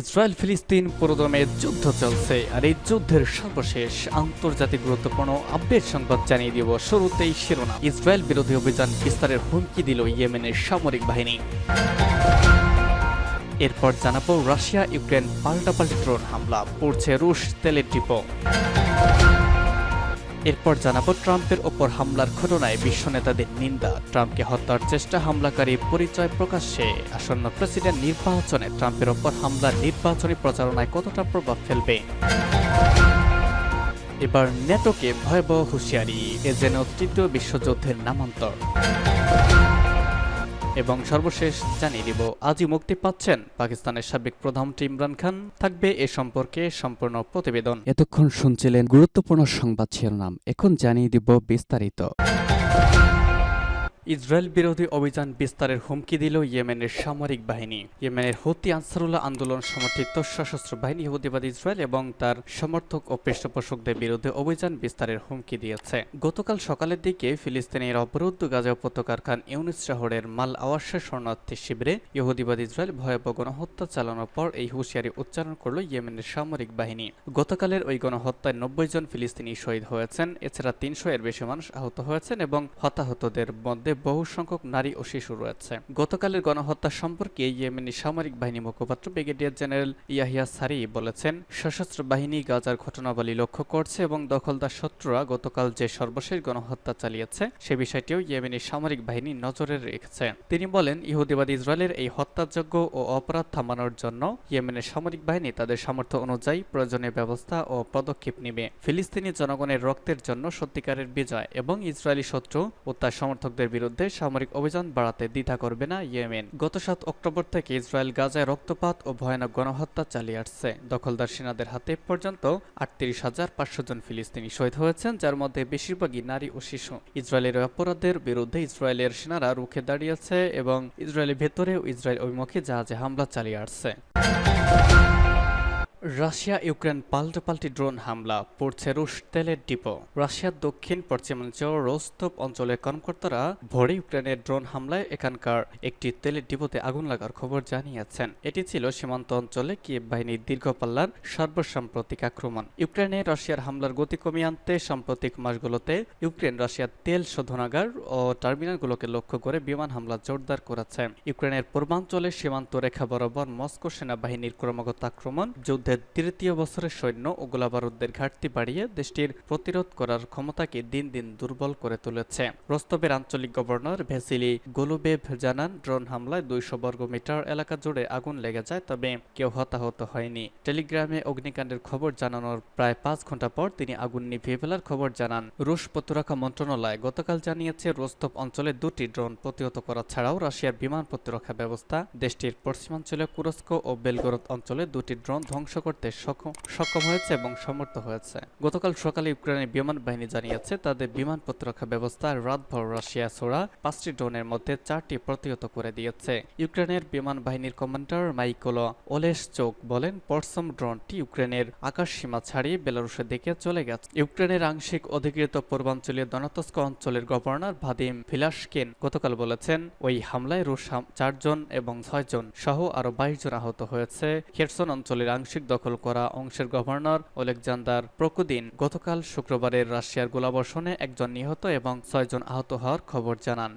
Israel ফিলিস্তিন পুরোদমে যুদ্ধ চলছে, আর এই যুদ্ধের সর্বশেষ আন্তর্জাতিক গুরুত্বপূর্ণ আপডেট সংবাদ জানিয়ে দিব শুরুতেই শিরোনাম। ইসরায়েল বিরোধী অভিযান বিস্তারের হুমকি দিল ইয়েমেনের সামরিক বাহিনী। এরপর জানাব রাশিয়া ইউক্রেন পাল্টাপাল্টি ড্রোন হামলা, পড়ছে রুশ তেলের ডিপো। এরপর জানাব ট্রাম্পের ওপর হামলার ঘটনায় বিশ্ব নেতাদের নিন্দা। ট্রাম্পকে হত্যার চেষ্টা হামলাকারী পরিচয় প্রকাশ্যে। আসন্ন প্রেসিডেন্ট নির্বাচনে ট্রাম্পের ওপর হামলার নির্বাচনী প্রচারণায় কতটা প্রভাব ফেলবে? এবার নেটোকে ভয়াবহ হুঁশিয়ারি, এ যেন তৃতীয় বিশ্বযুদ্ধের নামান্তর। এবং সর্বশেষ জানিয়ে দিব, আজই মুক্তি পাচ্ছেন পাকিস্তানের সাবেক প্রধান ইমরান খান। থাকবে এ সম্পর্কে সম্পূর্ণ প্রতিবেদন। এতক্ষণ শুনছিলেন গুরুত্বপূর্ণ সংবাদ শিরোনাম। এখন জানিয়ে দিব বিস্তারিত। ইসরায়েল বিরোধী অভিযান বিস্তারের হুমকি দিল ইয়েমেনের সামরিক বাহিনী। ইয়েমেনের হুতি আনসারুল্লাহ আন্দোলন সমর্থিত সশস্ত্র বাহিনী ইহুদিবাদ ইসরায়েল এবং তার সমর্থক ও পৃষ্ঠপোষকদের বিরুদ্ধে অভিযান বিস্তারের হুমকি দিয়েছে। গতকাল সকালের দিকে ফিলিস্তিনের অবরুদ্ধ গাজা উপত্যকার খান ইউনিস শহরের মাল আওয়াসা শরণার্থী শিবিরে ইহুদিবাদ ইসরায়েল ভয়াবহ গণহত্যা চালানোর পর এই হুঁশিয়ারি উচ্চারণ করল ইয়েমেনের সামরিক বাহিনী। গতকালের ওই গণহত্যায় নব্বই জন ফিলিস্তিনি শহীদ হয়েছেন, এছাড়া তিনশো এর বেশি মানুষ আহত হয়েছেন এবং হতাহতদের মধ্যে বহু সংখ্যক নারী ও শিশু রয়েছে। গতকালের গণহত্যা সম্পর্কে ইয়েমেনি সামরিক বাহিনী মুখপাত্র ব্রিগেডিয়ার জেনারেল ইয়াহিয়া সারি বলেছেন, সশস্ত্র বাহিনী গাজার ঘটনাবলী লক্ষ্য করছে এবং দখলদার শত্রুরা গতকাল যে সর্বশেষ গণহত্যা চালিয়েছে, সে বিষয়টিও ইয়েমেনি সামরিক বাহিনী নজরে রেখেছে। তিনি বলেন, ইহুদিবাদ ইসরায়েলের এই হত্যাযোগ্য ও অপরাধ থামানোর জন্য ইয়েমেনের সামরিক বাহিনী তাদের সামর্থ্য অনুযায়ী প্রয়োজনীয় ব্যবস্থা ও পদক্ষেপ নেবে। ফিলিস্তিনি জনগণের রক্তের জন্য সত্যিকারের বিজয় এবং ইসরায়েলি শত্রু ও তার সমর্থকদের বিরুদ্ধে সামরিক অভিযান বাড়াতে দ্বিধা করবে না ইয়েমেন। গত সাত অক্টোবর থেকে ইসরায়েল গাজায় রক্তপাত ও ভয়ানক গণহত্যা চালিয়ে আসছে। দখলদার সেনাদের হাতে পর্যন্ত আটত্রিশ হাজার পাঁচশো জন ফিলিস্তিনি শহীদ হয়েছেন, যার মধ্যে বেশিরভাগই নারী ও শিশু। ইসরায়েলের অপরাধের বিরুদ্ধে ইসরায়েলের সেনারা রুখে দাঁড়িয়েছে এবং ইসরায়েলের ভেতরেও ইসরায়েল অভিমুখী জাহাজে হামলা চালিয়ে আসছে। রাশিয়া ইউক্রেন পাল্টাপাল্টি ড্রোন হামলা, পড়ছে রুশ তেলের ডিপো। রাশিয়ার দক্ষিণ পশ্চিমাঞ্চল রোস্তব অঞ্চলের কর্মকর্তারা ভোরে ইউক্রেনের ড্রোন হামলায় এখানকার একটি তেলের ডিপোতে আগুন লাগার খবর জানিয়েছেন। এটি ছিল সীমান্ত অঞ্চলে কিয়েভ বাহিনীর দীর্ঘ পাল্লার সর্বসাম্প্রতিক আক্রমণ। ইউক্রেনে রাশিয়ার হামলার গতি কমিয়ে আনতে সাম্প্রতিক মাসগুলোতে ইউক্রেন রাশিয়ার তেল শোধনাগার ও টার্মিনালগুলোকে লক্ষ্য করে বিমান হামলা জোরদার করেছে। ইউক্রেনের পূর্বাঞ্চলে সীমান্ত রেখা বরাবর মস্কো সেনাবাহিনীর ক্রমাগত আক্রমণ যুদ্ধের তৃতীয় বছরের সৈন্য ও গোলাবারুদের ঘাটতি বাড়িয়ে দেশটির প্রতিরোধ করার ক্ষমতাকে দিন দিন দুর্বল করে তুলেছে। রস্তবের আঞ্চলিক গভর্নর ভেসিলি গোলুবেভ জানান, ড্রোন হামলায় দুইশো বর্গ মিটার এলাকা জুড়ে আগুন লেগে যায়, তবে কেউ হতাহত হয়নি। টেলিগ্রামে অগ্নিকাণ্ডের খবর জানানোর প্রায় পাঁচ ঘণ্টা পর তিনি আগুন নিভিয়ে ফেলার খবর জানান। রুশ প্রতিরক্ষা মন্ত্রণালয় গতকাল জানিয়েছে রোস্তব অঞ্চলে দুটি ড্রোন প্রতিহত করা ছাড়াও রাশিয়ার বিমান প্রতিরক্ষা ব্যবস্থা, দেশটির পশ্চিমাঞ্চলে কুরস্ক ও বেলগরদ অঞ্চলে দুটি ড্রোন ধ্বংস করতে সক্ষম হয়েছে এবং সমর্থ হয়েছে। গতকাল সকালে ইউক্রেনের বিমান বাহিনী জানিয়েছে, তাদের বিমান প্রতিরক্ষা ব্যবস্থা রাতভর রাশিয়া ছোড়া পাঁচটি ড্রোনের মধ্যে চারটি প্রতিহত করে দিয়েছে। ইউক্রেনের বিমান বাহিনীর কমান্ডার মাইকোলো ওলেশ চোক বলেন, পরসম ড্রোনটি ইউক্রেনের আকাশ সীমা ছাড়িয়ে বেলারুশের দিকে চলে গেছে। ইউক্রেনের আংশিক অধিকৃত পূর্বাঞ্চলীয় দনাতস্ক অঞ্চলের গভর্নর ভাদিম ফিলাসকেন গতকাল বলেছেন, ওই হামলায় রুশ চারজন এবং ছয়জন সহ আরও বাইশ জন আহত হয়েছে। খেরসন অঞ্চলের আংশিক দখল করা অংশের গভর্নর ওলেকজান্দার প্রকুদিন গতকাল শুক্রবারের রাশিয়ার গোলাবর্ষণে একজন নিহত এবং ছয়জন আহত হওয়ার খবর জানান।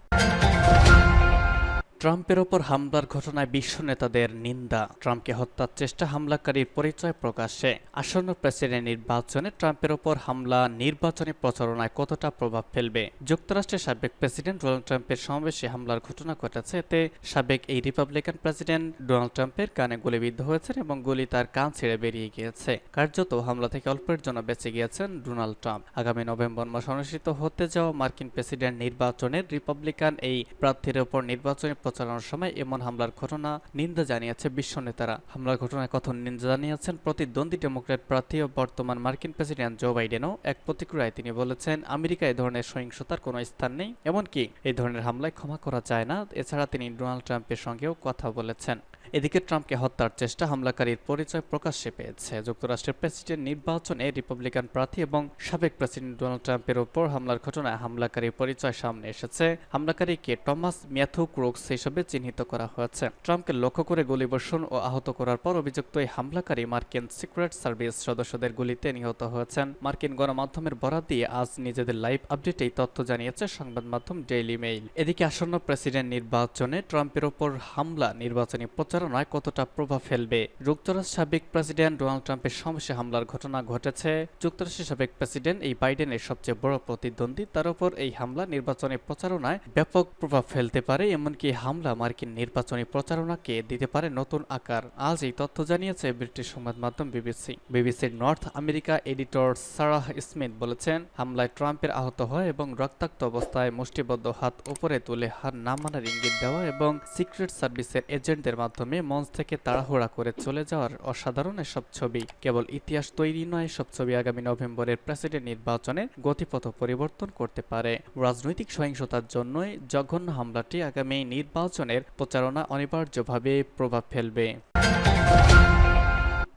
ট্রাম্পের ওপর হামলার ঘটনায় বিশ্ব নেতাদের নিন্দা। ট্রাম্পকে হত্যার চেষ্টা হামলাকারীর পরিচয় প্রকাশে। আসন্ন প্রেসিডেন্ট নির্বাচনে ট্রাম্পের ওপর হামলা নির্বাচনী প্রচারণায় কতটা প্রভাব ফেলবে? যুক্তরাষ্ট্রের সাবেক প্রেসিডেন্ট ডোনাল্ড ট্রাম্পের সমাবেশে হামলার ঘটনা ঘটেছে। এতে সাবেক এই রিপাবলিকান প্রেসিডেন্ট ডোনাল্ড ট্রাম্পের কানে গুলিবিদ্ধ হয়েছেন এবং গুলি তার কান ছেড়ে বেরিয়ে গিয়েছে। কার্যত হামলা থেকে অল্পের জন্য বেঁচে গিয়েছেন ডোনাল্ড ট্রাম্প। আগামী নভেম্বর মাস অনুষ্ঠিত হতে যাওয়া মার্কিন প্রেসিডেন্ট নির্বাচনের রিপাবলিকান এই প্রার্থীর ওপর নির্বাচনী প্রচারণার সময় এমন হামলার ঘটনা নিন্দা জানিয়েছে বিশ্ব নেতারা। হামলার ঘটনায় কথন নিন্দা জানিয়েছেন প্রতিদ্বন্দ্বী ডেমোক্রেট প্রার্থী ও বর্তমান মার্কিন প্রেসিডেন্ট জো বাইডেনও এক প্রতিক্রিয়ায় তিনি বলেছেন, আমেরিকা এ ধরনের সহিংসতার কোনো স্থান নেই, এমনকি এই ধরনের হামলায় ক্ষমা করা যায় না। এছাড়া তিনি ডোনাল্ড ট্রাম্পের সঙ্গেও কথা বলেছেন। এদিকে ট্রাম্পকে হত্যার চেষ্টা হামলাকারীর পরিচয় প্রকাশ্যে পেয়েছে। যুক্তরাষ্ট্রের প্রেসিডেন্ট নির্বাচনে রিপাবলিকান প্রার্থী এবং সাবেক প্রেসিডেন্ট ডোনাল্ড ট্রাম্পের ওপর হামলার ঘটনায় হামলাকারীর পরিচয় সামনে এসেছে। হামলাকারীকে টমাস ম্যাথু ক্রুকস হিসেবে চিহ্নিত করা হয়েছে। ট্রাম্পকে লক্ষ্য করে গুলিবর্ষণ ও আহত করার পর অভিযুক্ত এই হামলাকারী মার্কিন সিক্রেট সার্ভিস সদস্যদের গুলিতে নিহত হয়েছেন। মার্কিন গণমাধ্যমের বরাত দিয়ে আজ নিজেদের লাইভ আপডেটে এই তথ্য জানিয়েছে সংবাদ মাধ্যম ডেইলি মেইল। এদিকে আসন্ন প্রেসিডেন্ট নির্বাচনে ট্রাম্পের ওপর হামলা, নির্বাচনী প্রচারণায় কতটা প্রভাব ফেলবে? যুক্তরাষ্ট্র সাবেক প্রেসিডেন্ট ডোনাল্ড ট্রাম্পের সমস্যা হামলার ঘটনা ঘটেছে। যুক্তরাষ্ট্রের সাবেক প্রেসিডেন্ট এই বাইডেনের সবচেয়ে বড় প্রতিদ্বন্দ্বী। তার উপর এই হামলা নির্বাচনী প্রচারণায় ব্যাপক প্রভাব ফেলতে পারে, এমনকি হামলা মার্কিন নির্বাচনী প্রচারণাকে দিতে পারে নতুন আকার। আজ এই তথ্য জানিয়েছে ব্রিটিশ সংবাদ মাধ্যম বিবিসি। বিবিসির North America editor Sarah Smith বলেছেন, হামলায় ট্রাম্পের আহত হয় এবং রক্তাক্ত অবস্থায় মুষ্টিবদ্ধ হাত উপরে তুলে হার না মানার ইঙ্গিত দেওয়া এবং সিক্রেট সার্ভিসের এজেন্টদের মাধ্যমে মঞ্চ থেকে তাড়াহুড়া করে চলে যাওয়ার অসাধারণ এসব ছবি। কেবল ইতিহাস তৈরি নয় সব ছবি আগামী নভেম্বরের প্রেসিডেন্ট নির্বাচনের গতিপথ পরিবর্তন করতে পারে। রাজনৈতিক সহিংসতার জন্যই জঘন্য হামলাটি আগামী নির্বাচনের প্রচারণা অনিবার্যভাবে প্রভাব ফেলবে।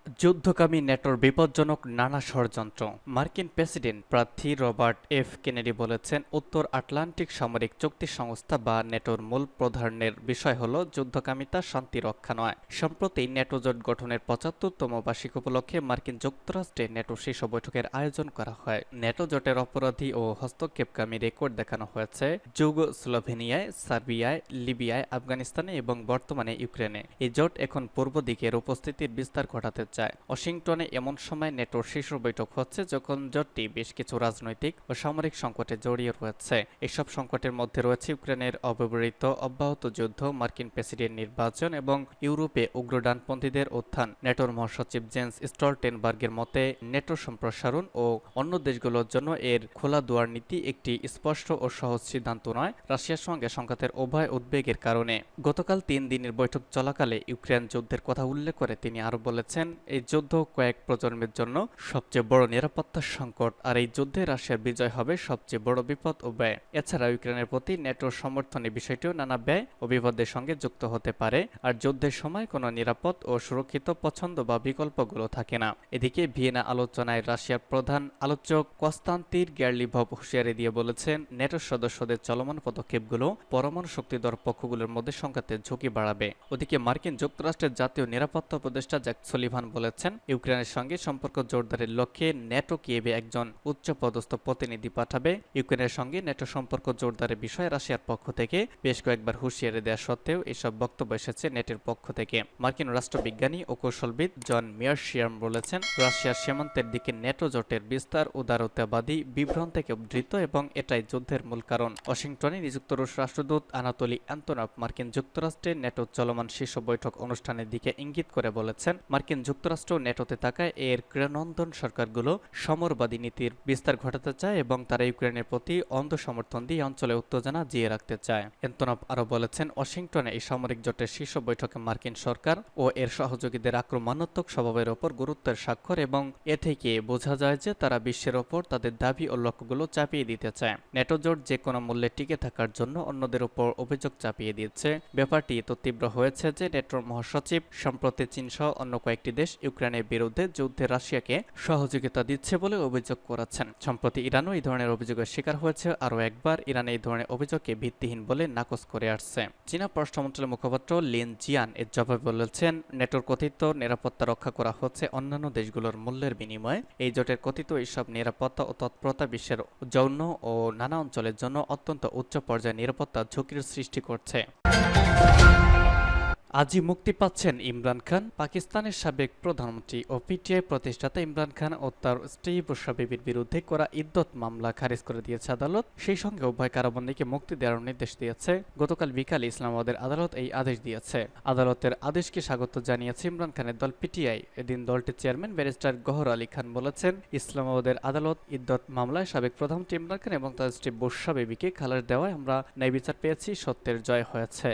যুদ্ধকামী নেটোর বিপজ্জনক নানা ষড়যন্ত্র। মার্কিন প্রেসিডেন্ট প্রার্থী রবার্ট এফ কেনেডি বলেছেন, উত্তর আটলান্টিক সামরিক চুক্তি সংস্থা বা নেটোর মূল প্রধানের বিষয় হল যুদ্ধকামিতা, শান্তি, রক্ষা নয়। সম্প্রতি নেটো জোট গঠনের পঁচাত্তরতম বার্ষিক উপলক্ষে মার্কিন যুক্তরাষ্ট্রে নেটো শীর্ষ বৈঠকের আয়োজন করা হয়। নেটো জোটের অপরাধী ও হস্তক্ষেপকামী রেকর্ড দেখানো হয়েছে যুগ স্লোভেনিয়ায় সার্বিয়ায়, লিবিয়ায়, আফগানিস্তানে এবং বর্তমানে ইউক্রেনে। এই জোট এখন পূর্ব দিকের উপস্থিতির বিস্তার ঘটাতে চায় ওয়াশিংটনে এমন সময় নেটোর শীর্ষ বৈঠক হচ্ছে যখন জোটটি বেশ কিছু রাজনৈতিক ও সামরিক সংকটে জড়িয়ে রয়েছে। এসব সংকটের মধ্যে রয়েছে ইউক্রেনের অব্যবহৃত অব্যাহত যুদ্ধ, মার্কিন প্রেসিডেন্ট নির্বাচন এবং ইউরোপে উগ্র ডানপন্থীদের উত্থান। নেটোর মহাসচিব জেন্স স্টলটেনবার্গের মতে, নেটো সম্প্রসারণ ও অন্য দেশগুলোর জন্য এর খোলা দুয়ার নীতি একটি স্পষ্ট ও সহজ সিদ্ধান্ত নয়, রাশিয়ার সঙ্গে সংঘাতের উভয় উদ্বেগের কারণে। গতকাল তিন দিনের বৈঠক চলাকালে ইউক্রেন যুদ্ধের কথা উল্লেখ করে তিনি আরও বলেছেন এই যুদ্ধ কয়েক প্রজন্মের জন্য সবচেয়ে বড় নিরাপত্তা সংকট, আর এই যুদ্ধে রাশিয়ার বিজয় হবে সবচেয়ে বড় বিপদ ও ব্যয়। এছাড়া ইউক্রেনের প্রতি নেটোর সমর্থনের বিষয়টিও নানা ব্যয় ও বিপদের সঙ্গে যুক্ত হতে পারে, আর যুদ্ধের সময় কোনো নিরাপদ ও সুরক্ষিত পছন্দ বা বিকল্পগুলো থাকে না। এদিকে ভিয়েনা আলোচনায় রাশিয়ার প্রধান আলোচক কস্তান্তির গ্যারলিভভ হুঁশিয়ারি দিয়ে বলেছেন, নেটোর সদস্যদের চলমান পদক্ষেপগুলো পরমাণু শক্তিধর পক্ষগুলোর মধ্যে সংঘাতের ঝুঁকি বাড়াবে। ওদিকে মার্কিন যুক্তরাষ্ট্রের জাতীয় নিরাপত্তা উপদেষ্টা জ্যাক সলিভান বলেছেন, ইউক্রেনের সঙ্গে সম্পর্ক জোরদারের লক্ষ্যে নেটো কিয়েভে একজন উচ্চপদস্থ প্রতিনিধি পাঠাবে। ইউক্রেনের সঙ্গে নেটো সম্পর্ক জোরদারের বিষয়ে রাশিয়ার পক্ষ থেকে বেশ কয়েকবার হুঁশিয়ারি দেওয়া সত্ত্বেও এসব বক্তব্য এসেছে নেটের পক্ষ থেকে। মার্কিন রাষ্ট্রবিজ্ঞানী ও কৌশলবিদ জন মিয়ারশিয়াম বলেছেন, রাশিয়ার সীমান্তের দিকে নেটো জোটের বিস্তার উদারতাবাদী বিভ্রম থেকে উদ্ধৃত এবং এটাই যুদ্ধের মূল কারণ। ওয়াশিংটনে নিযুক্ত রুশ রাষ্ট্রদূত আনাতলি অ্যান্তনভ মার্কিন যুক্তরাষ্ট্রে নেটো চলমান শীর্ষ বৈঠক অনুষ্ঠানের দিকে ইঙ্গিত করে বলেছেন, মার্কিন যুক্তরাষ্ট্র নেটোতে থাকায় এর ক্রীড়ানন্দন সরকারগুলো সমরবাদী নীতির বিস্তার ঘটাতে চায় এবং তারা ইউক্রেনের প্রতি অন্ধ সমর্থন দিয়ে অঞ্চলে উত্তেজনা জিয়ে রাখতে চায়। এন্তনভ আরও বলেছেন, ওয়াশিংটনে এই সামরিক জোটের শীর্ষ বৈঠকে মার্কিন সরকার ও এর সহযোগীদের আক্রমণাত্মক স্বভাবের ওপর গুরুত্বের স্বাক্ষর এবং এ থেকে বোঝা যায় যে তারা বিশ্বের ওপর তাদের দাবি ও লক্ষ্যগুলো চাপিয়ে দিতে চায়। নেটো জোট যে কোনো মূল্যে টিকে থাকার জন্য অন্যদের উপর অভিযোগ চাপিয়ে দিচ্ছে ব্যাপারটি এত তীব্র হয়েছে যে নেটোর মহাসচিব, সম্প্রতি চীন সহ অন্য কয়েকটি দেশ ইউক্রেনের বিরুদ্ধে যুদ্ধে রাশিয়াকে সহযোগিতা দিচ্ছে বলে অভিযোগ করেছেন। সম্প্রতি ইরানও এই ধরনের অভিযোগের শিকার হয়েছে। আরও একবার ইরান এই ধরনের অভিযোগকে ভিত্তিহীন বলে নাকচ করে আসছে। চীনা পররাষ্ট্র মন্ত্রণালয়ের মুখপাত্র লিন জিয়ান এর জবাবে বলেছেন, নেটোর কথিত নিরাপত্তা রক্ষা করা হচ্ছে অন্যান্য দেশগুলোর মূল্যের বিনিময়ে। এই জোটের কথিত এইসব নিরাপত্তা ও তৎপরতা বিশ্বের যৌন ও নানা অঞ্চলের জন্য অত্যন্ত উচ্চ পর্যায়ে নিরাপত্তা ঝুঁকির সৃষ্টি করছে। আজই মুক্তি পাচ্ছেন ইমরান খান, পাকিস্তানের সাবেক প্রধানমন্ত্রী ও পিটিআই প্রতিষ্ঠাতা ইমরান খান ও তার স্ত্রী বুশরা বিবির বিরুদ্ধে করা ইদ্যত মামলা খারিজ করে দিয়েছে আদালত। সেই সঙ্গে উভয় কারাবন্দীকে মুক্তি দেওয়ার নির্দেশ দিয়েছে। গতকাল বিকালে ইসলামাবাদের আদালত এই আদেশ দিয়েছে। আদালতের আদেশকে স্বাগত জানিয়েছে ইমরান খানের দল পিটিআই। এদিন দলটির চেয়ারম্যান ব্যারিস্টার গহর আলী খান বলেছেন, ইসলামাবাদের আদালত ইদ্যত মামলায় সাবেক প্রধানমন্ত্রী ইমরান খান এবং তার স্ত্রী বুশরা বিবিকে খালাস দেওয়ায় আমরা ন্যায় বিচার পেয়েছি, সত্যের জয় হয়েছে।